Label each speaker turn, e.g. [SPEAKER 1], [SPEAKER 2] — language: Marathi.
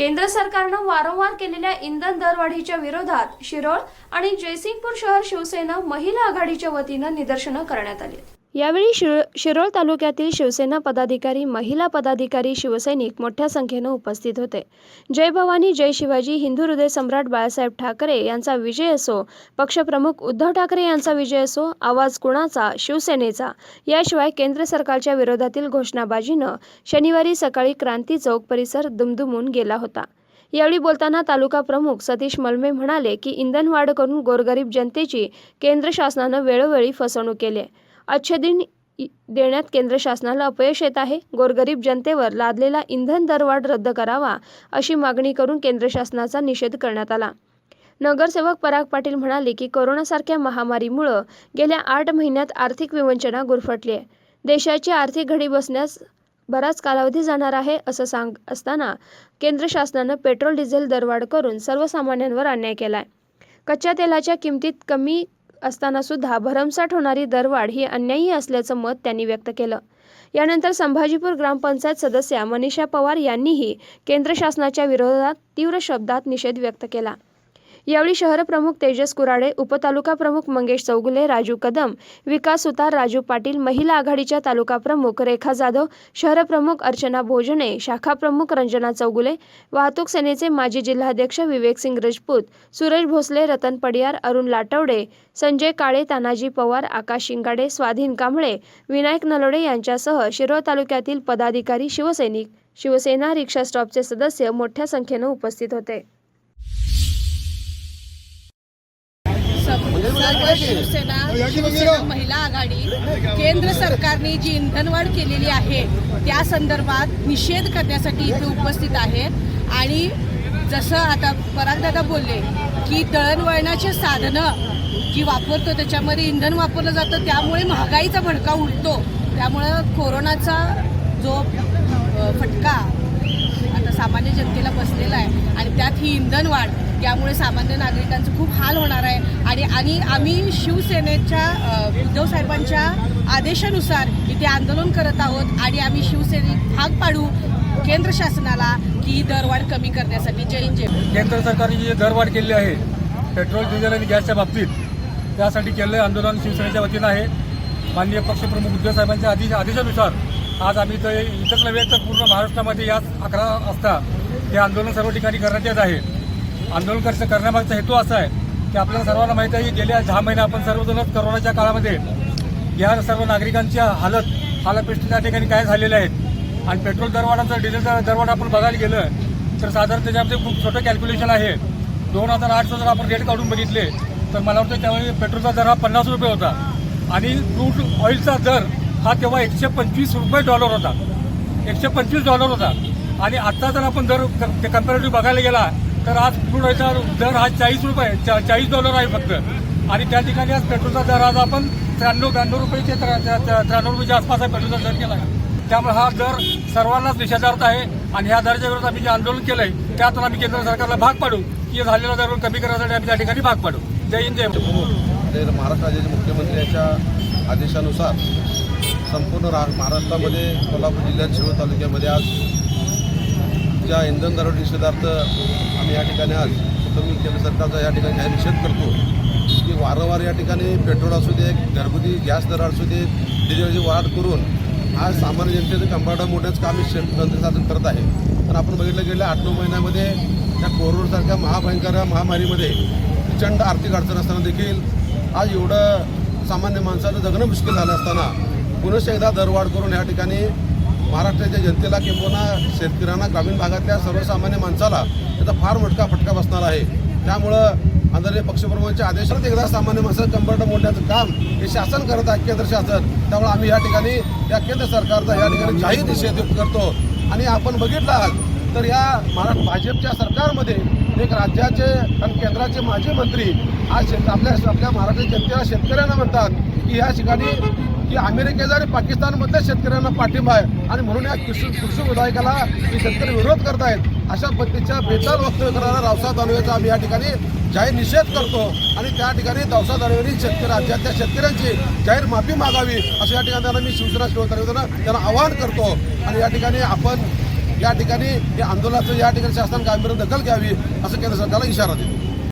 [SPEAKER 1] केंद्र सरकारनं वारंवार केलेल्या इंधन दरवाढीच्या विरोधात शिरोळ आणि जयसिंगपूर शहर शिवसेना महिला आघाडीच्या वतीनं निदर्शनं करण्यात आली यावेळी शिरो शिरोळ तालुक्यातील शिवसेना पदाधिकारी महिला पदाधिकारी शिवसैनिक मोठ्या संख्येनं उपस्थित होते. जय भवानी जय शिवाजी हिंदू हृदय सम्राट बाळासाहेब ठाकरे यांचा विजय असो पक्षप्रमुख उद्धव ठाकरे यांचा विजय असो आवाज कुणाचा? शिवसेनेचा. याशिवाय केंद्र सरकारच्या विरोधातील घोषणाबाजीनं शनिवारी सकाळी क्रांती चौक परिसर दुमदुमून गेला होता. यावेळी बोलताना तालुका प्रमुख सतीश मलमे म्हणाले की इंधन वाढ करून गोरगरीब जनतेची केंद्र शासनानं वेळोवेळी फसवणूक केली आहे इ- देण्यात केंद्र शासनाला अपयश येत आहे. गोरगरीब जनतेवर लादलेला इंधन दरवाढ रद्द करावा अशी मागणी करून केंद्र शासनाचा निषेध करण्यात आला. नगरसेवक पराग पाटील म्हणाले की कोरोनासारख्या महामारीमुळं गेल्या आठ महिन्यात आर्थिक विवंचना गुरफटली आहे. देशाची आर्थिक घडी बसण्यास बराच कालावधी जाणार आहे असं सांग असताना केंद्र शासनानं पेट्रोल डिझेल दरवाढ करून सर्वसामान्यांवर अन्याय केला आहे कच्च्या तेलाच्या किमतीत कमी असताना सुद्धा भरमसाठ होणारी दरवाढ ही अन्यायी असल्याचं मत त्यांनी व्यक्त केलं. यानंतर संभाजीपूर ग्रामपंचायत सदस्या मनीषा पवार यांनीही केंद्र शासनाच्या विरोधात तीव्र शब्दात निषेध व्यक्त केला. यावेळी शहरप्रमुख तेजस कुराडे उपतालुका प्रमुख मंगेश चौगुले राजू कदम विकास सुतार राजू पाटील महिला आघाडीच्या तालुका प्रमुख रेखा जाधव शहरप्रमुख अर्चना भोजने शाखा प्रमुख रंजना चौगुले वाहतूक सेनेचे माजी जिल्हाध्यक्ष विवेक सिंग राजपूत सुरेश भोसले रतन पडियार अरुण लाटवडे संजय काळे तानाजी पवार आकाश शिंगाडे स्वाधीन कांबळे विनायक नलोडे यांच्यासह शिरोळ तालुक्यातील पदाधिकारी शिवसैनिक शिवसेना रिक्षा स्टॉपचे सदस्य मोठ्या संख्येनं उपस्थित होते.
[SPEAKER 2] सर्व शिवसेना शिवसेना महिला आघाडी केंद्र सरकारने जी इंधनवाढ केलेली आहे त्या संदर्भात निषेध करण्यासाठी इथे उपस्थित आहे. आणि जसं आता परागदादा बोलले की दळणवळणाचे साधनं जी वापरतो त्याच्यामध्ये इंधन वापरलं जातं त्यामुळे महागाईचा भडका उडतो. त्यामुळं कोरोनाचा जो फटका आता सामान्य जनतेला बसलेला आहे आणि त्यात ही इंधन वाढ यामुळे सामान्य नागरिकांचं खूप हाल होणार आहे. आणि आणि आम्ही शिवसेनेच्या उद्धव साहेबांच्या आदेशानुसार इथे आंदोलन करत आहोत आणि आम्ही शिवसेनेत भाग पाडू केंद्र शासनाला की दरवाढ कमी करण्यासाठी. जय हिंद जय
[SPEAKER 3] केंद्र सरकारने जी दरवाढ केलेली आहे पेट्रोल डिझेल आणि गॅसच्या बाबतीत त्यासाठी केलेलं आंदोलन शिवसेनेच्या वतीनं आहे. माननीय पक्षप्रमुख उद्धव साहेबांच्या आदेश आदेशानुसार आज आम्ही तर इथंच नव्हे तर पूर्ण महाराष्ट्रामध्ये याच अकरा वाजता हे आंदोलन सर्व ठिकाणी करण्यात येत आहे. आंदोलन करण्यामागचा हेतू असा आहे की आपल्याला सर्वांना माहीत आहे की गेल्या दहा महिने आपण सर्वजणच करोनाच्या काळामध्ये या सर्व नागरिकांच्या हालत हालपेष्टी त्या ठिकाणी काय झालेल्या आहेत. आणि पेट्रोल दरवाढाचा डिझेलचा दरवाढ आपण बघायला गेलं तर साधारण त्याच्यामध्ये खूप छोटं कॅल्क्युलेशन आहे. दोन हजार आठचं जर आपण रेट काढून बघितले तर मला वाटतं त्यावेळी पेट्रोलचा दर हा पन्नास रुपये होता. आणि क्रूड ऑइलचा दर हा तेव्हा एकशे पंचवीस रुपये डॉलर होता. एकशे पंचवीस डॉलर होता. आणि आत्ता जर आपण दर कंपॅरेटिव्ह बघायला गेला तर आज क्रूडचा दर हा चाळीस रुपये चा- चाळीस डॉलर आहे फक्त. आणि त्या ठिकाणी आज पेट्रोलचा दर आज आपण त्र्याण्णव ब्याण्णव रुपये ते त्र्याण्णव रुपयाच्या आसपास आहे पेट्रोलचा दर केला आहे त्यामुळे हा दर सर्वांनाच निषेधार्थ आहे आणि ह्या दराच्या विरोधात आम्ही जे आंदोलन केलंय त्यातून आम्ही केंद्र सरकारला भाग पाडू की झालेला दर कमी करण्यासाठी आम्ही त्या ठिकाणी भाग पाडू. जय हिंद जय
[SPEAKER 4] महाराष्ट्र. राज्याचे मुख्यमंत्री यांच्या आदेशानुसार संपूर्ण रा महाराष्ट्रामध्ये कोल्हापूर जिल्ह्यात शिरोळ तालुक्यामध्ये आज ज्या इंधन दर निषेधार्थ आम्ही या ठिकाणी आज मी केंद्र सरकारचा या ठिकाणी जाहीर निषेध करतो. की वारंवार या ठिकाणी पेट्रोल असू दे घरगुती गॅस दर असू दे डिझेलची वाढ करून आज सामान्य जनतेचं कंपार्टर मोठ्याच काम हे शासन करत आहे. तर आपण बघितलं गेल्या आठ नऊ महिन्यामध्ये त्या कोरोनासारख्या महाभयंकर महामारीमध्ये प्रचंड आर्थिक अडचण असताना देखील आज एवढं सामान्य माणसाचं जगणं मुश्किल झालं असताना पुनश्च एकदा दरवाढ करून या ठिकाणी महाराष्ट्राच्या जनतेला किंबहुना शेतकऱ्यांना ग्रामीण भागातल्या सर्वसामान्य माणसाला त्याचा फार मोठा फटका बसणार आहे. त्यामुळं आदरणीय पक्षप्रमुखांच्या आदेशात एकदा सामान्य माणसाचं कंबरट मोडण्याचं काम हे शासन करत आहे केंद्र शासन. त्यामुळे आम्ही या ठिकाणी या केंद्र सरकारचा या ठिकाणी जाहीर निषेध करतो. आणि आपण बघितलं आहात तर या महाराष्ट्र भाजपच्या सरकारमध्ये एक राज्याचे आणि केंद्राचे माजी मंत्री आज शेत आपल्या आपल्या महाराष्ट्र जनतेला शेतकऱ्यांना म्हणतात की या ठिकाणी की अमेरिकेचा आणि पाकिस्तानमधल्या शेतकऱ्यांना पाठिंबा आहे. आणि म्हणून या कृषी कृषी विधायकाला शेतकरी विरोध करतायत. अशा पद्धतीच्या बेताल वक्तव्य करणारा रावसाहेब दानवेचा आम्ही या ठिकाणी जाहीर निषेध करतो. आणि त्या ठिकाणी दावसा दानवेनी शेतकरी राज्यातल्या शेतकऱ्यांची जाहीर माफी मागावी असं या ठिकाणी त्यांना मी शिवसेना शिवसेना त्यांना आवाहन करतो. आणि या ठिकाणी आपण या ठिकाणी या आंदोलनाचं या ठिकाणी शासन गांभीर्य दखल घ्यावी असं केंद्र सरकारला इशारा देतो.